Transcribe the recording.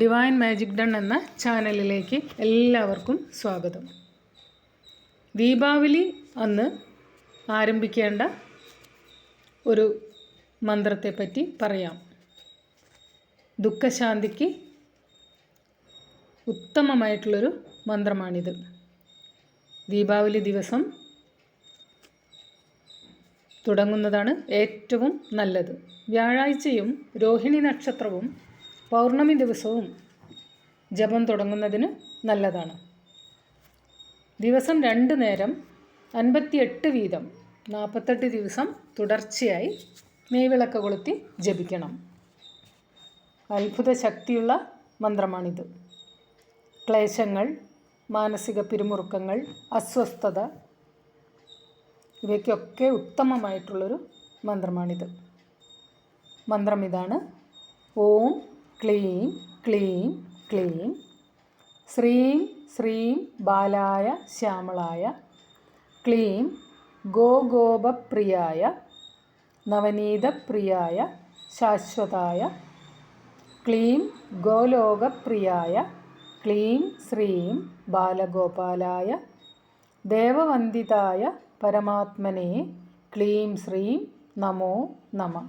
Divine magic done എന്ന ചാനലിലേക്ക് എല്ലാവർക്കും സ്വാഗതം. ദീപാവലി അന്ന് ആരംഭിക്കേണ്ട ഒരു മന്ത്രത്തെപ്പറ്റി പറയാം. ദുഃഖശാന്തിക്ക് ഉത്തമമായിട്ടുള്ളൊരു മന്ത്രമാണിത്. ദീപാവലി ദിവസം തുടങ്ങുന്നതാണ് ഏറ്റവും നല്ലത്. വ്യാഴാഴ്ചയും രോഹിണി നക്ഷത്രവും പൗർണമി ദിവസവും ജപം തുടങ്ങുന്നതിന് നല്ലതാണ്. ദിവസം രണ്ട് നേരം അൻപത്തിയെട്ട് വീതം നാൽപ്പത്തെട്ട് ദിവസം തുടർച്ചയായി നെയ്വിളക്ക് കൊളുത്തി ജപിക്കണം. അത്ഭുത ശക്തിയുള്ള മന്ത്രമാണിത്. ക്ലേശങ്ങൾ മാനസിക പിരിമുറുക്കങ്ങൾ അസ്വസ്ഥത ഇവയ്ക്കൊക്കെ ഉത്തമമായിട്ടുള്ളൊരു മന്ത്രമാണിത്. മന്ത്രം ഇതാണ്. ഓം ക്ലീം ക്ലീം ക്ലീം. ശ്രീം ശ്രീം ബാലായ ശ്യാമളായ. ക്ലീം ഗോഗോപപ്രിയായ. നവനീതപ്രിയായ ശാശ്വതായ. ക്ലീം ഗോലോകപ്രിയായ. ക്ലീം ശ്രീം ബാലഗോപാലായ. ദേവവന്ദിതായ പരമാത്മനെ. ക്ലീം ശ്രീം നമോ നമ.